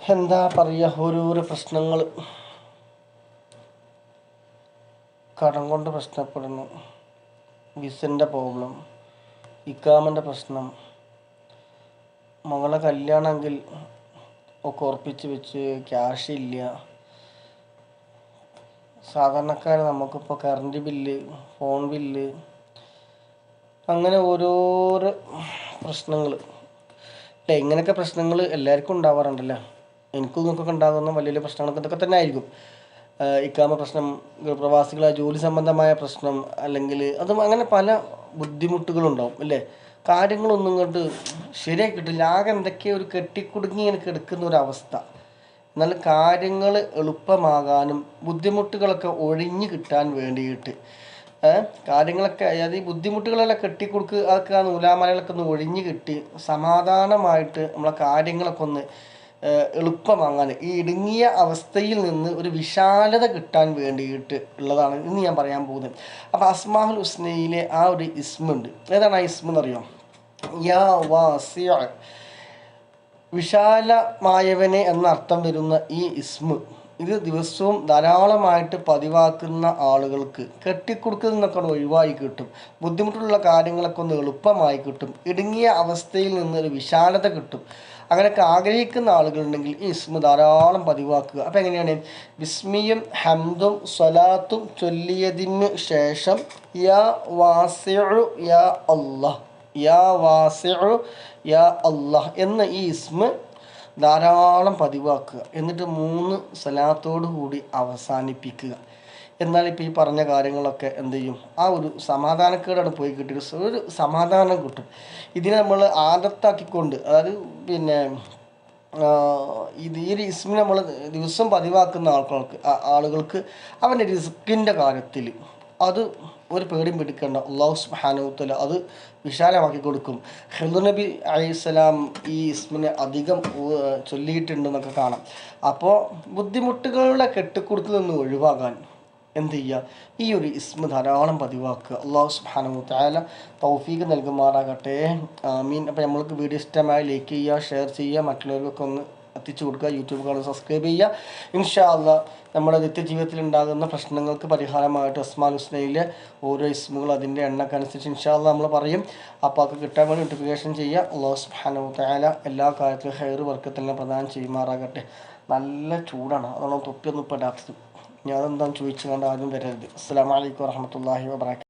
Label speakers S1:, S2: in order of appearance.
S1: എന്താ പറയുക ഓരോരോ പ്രശ്നങ്ങൾ കടം കൊണ്ട് പ്രശ്നപ്പെടുന്നു. വിസന്റെ പ്രോബ്ലം ഇക്കാമന്റെ പ്രശ്നം. മകളെ കല്യാണമെങ്കിൽ ഒക്കെ ഉറപ്പിച്ച് വെച്ച് ക്യാഷ് ഇല്ല. സാധാരണക്കാർ നമുക്കിപ്പോൾ കറണ്ട് ബില്ല് ഫോൺ ബില്ല് അങ്ങനെ ഓരോരോ പ്രശ്നങ്ങൾ അല്ലേ ഇങ്ങനെയൊക്കെ പ്രശ്നങ്ങൾ എല്ലാവർക്കും ഉണ്ടാവാറുണ്ടല്ലോ? എനിക്കും നിങ്ങൾക്കൊക്കെ ഉണ്ടാകുന്ന വലിയ വലിയ പ്രശ്നങ്ങളൊക്കെ ഇതൊക്കെ തന്നെ ആയിരിക്കും ഇക്കാമ പ്രശ്നം പ്രവാസികളെ ജോലി സംബന്ധമായ പ്രശ്നം അല്ലെങ്കിൽ അതും അങ്ങനെ പല ബുദ്ധിമുട്ടുകളുണ്ടാവും അല്ലേ? കാര്യങ്ങളൊന്നും ഇങ്ങോട്ട് ശരിയായി കിട്ടില്ല. ആകെ എന്തൊക്കെയോ ഒരു കെട്ടിക്കുടുങ്ങി ഇങ്ങനെ എടുക്കുന്ന ഒരു അവസ്ഥ. എന്നാൽ കാര്യങ്ങൾ എളുപ്പമാകാനും ബുദ്ധിമുട്ടുകളൊക്കെ ഒഴിഞ്ഞു കിട്ടാൻ വേണ്ടിയിട്ട് കാര്യങ്ങളൊക്കെ അതായത് ഈ ബുദ്ധിമുട്ടുകളെല്ലാം കെട്ടിക്കൊടുക്കുക അതൊക്കെ ആ നൂലാമലകളൊക്കെ ഒന്ന് ഒഴിഞ്ഞു കിട്ടി സമാധാനമായിട്ട് നമ്മളെ കാര്യങ്ങളൊക്കെ ഒന്ന് എളുപ്പമാകാൻ ഈ ഇടുങ്ങിയ അവസ്ഥയിൽ നിന്ന് ഒരു വിശാലത കിട്ടാൻ വേണ്ടിയിട്ട് ഉള്ളതാണ് ഇന്ന് ഞാൻ പറയാൻ പോകുന്നത്. അപ്പോൾ അസ്മാഹുൽ ഹുസ്നയിലെ ആ ഒരു ഇസ്മുണ്ട്. ഏതാണ് ആ ഇസ്മ എന്നറിയാം യാ വാസിയ വിശാലമായവനെ എന്നർത്ഥം വരുന്ന ഈ ഇസ്മ ഇത് ദിവസവും ധാരാളമായിട്ട് പതിവാക്കുന്ന ആളുകൾക്ക് കെട്ടിക്കൊടുക്കുന്നതൊക്കെ ഒഴിവായി കിട്ടും. ബുദ്ധിമുട്ടുള്ള കാര്യങ്ങളൊക്കെ ഒന്ന് എളുപ്പമായി കിട്ടും. ഇടുങ്ങിയ അവസ്ഥയിൽ നിന്ന് ഒരു വിശാലത കിട്ടും. അങ്ങനെയൊക്കെ ആഗ്രഹിക്കുന്ന ആളുകളുണ്ടെങ്കിൽ ഈ ഇസ്മ ധാരാളം പതിവാക്കുക. അപ്പം എങ്ങനെയാണ്? വിസ്മിയും ഹംദും സ്വലാത്തും ചൊല്ലിയതിന് ശേഷം യാ വാസിഉ യാ അള്ളാഹ് യാ വാസിഉ യാ അള്ളാഹ് എന്ന ഈ ഇസ്മ ധാരാളം പതിവാക്കുക. എന്നിട്ട് മൂന്ന് സലാത്തോടു കൂടി അവസാനിപ്പിക്കുക. എന്നാൽ ഇപ്പോൾ ഈ പറഞ്ഞ കാര്യങ്ങളൊക്കെ എന്ത് ചെയ്യും? ആ ഒരു സമാധാനക്കേടാണ് പോയി കിട്ടിയത്. ഒരു സമാധാനം കിട്ടും. ഇതിനെ നമ്മൾ ആദത്താക്കിക്കൊണ്ട് അതായത് പിന്നെ ഇത് ഈ ഒരു നമ്മൾ ദിവസം പതിവാക്കുന്ന ആൾക്കാർക്ക് ആളുകൾക്ക് അവന്റെ റിസ്കിന്റെ കാര്യത്തിൽ അത് ഒരു പേടിയും പിടിക്കേണ്ട. അള്ളാഹു സുബാനുത്തല അത് വിശാലമാക്കി കൊടുക്കും. നബി അലൈഹിസ്സലാം ഈ ഇസ്മിനെ അധികം ചൊല്ലിയിട്ടുണ്ടെന്നൊക്കെ കാണാം. അപ്പോൾ ബുദ്ധിമുട്ടുകളുടെ കെട്ടിക്കൊടുത്തു നിന്ന് ഒഴിവാകാൻ എന്ത് ചെയ്യുക? ഈ ഒരു ഇസ്മ ധാരാളം പതിവാക്കുക. അള്ളാഹു സുബാനു താല തൗഫീഖ് നൽകുമാറാകട്ടെ. മീൻ അപ്പോൾ നമ്മൾക്ക് വീഡിയോ ഇഷ്ടമായി ലൈക്ക് ചെയ്യുക ഷെയർ ചെയ്യുക മറ്റുള്ളവർക്കൊക്കെ ഒന്ന് എത്തിച്ചു കൊടുക്കുക യൂട്യൂബ് കാണാൻ സബ്സ്ക്രൈബ് ചെയ്യുക. ഇൻഷാല്ല നമ്മുടെ നിത്യജീവിതത്തിൽ ഉണ്ടാകുന്ന പ്രശ്നങ്ങൾക്ക് പരിഹാരമായിട്ട് ഉസ്മാൻ ഹുസ്നയിലെ ഓരോ ഇസ്മുകൾ അതിന്റെ എണ്ണക്കനുസരിച്ച് ഇൻഷാല്ല നമ്മൾ പറയും. അപ്പോൾ അത് കിട്ടാൻ വേണ്ടി നോട്ടിഫിക്കേഷൻ ചെയ്യുക. അള്ളാഹു സുബാനു താല എല്ലാ കാര്യത്തിലും ഹെയർ വർക്കത്തിലും പ്രദാനം ചെയ്യുമാറാകട്ടെ. നല്ല ചൂടാണ്. അതാണ് തൊപ്പിയൊന്നും ഇപ്പം ഞാൻ ഞാനെന്താണെന്ന് ചോദിച്ചു കണ്ട് ആദ്യം വരരുത്. അസ്സാം വലൈക്കും വാഹമത്തല്ലാഹി വാബർക്കാത്തു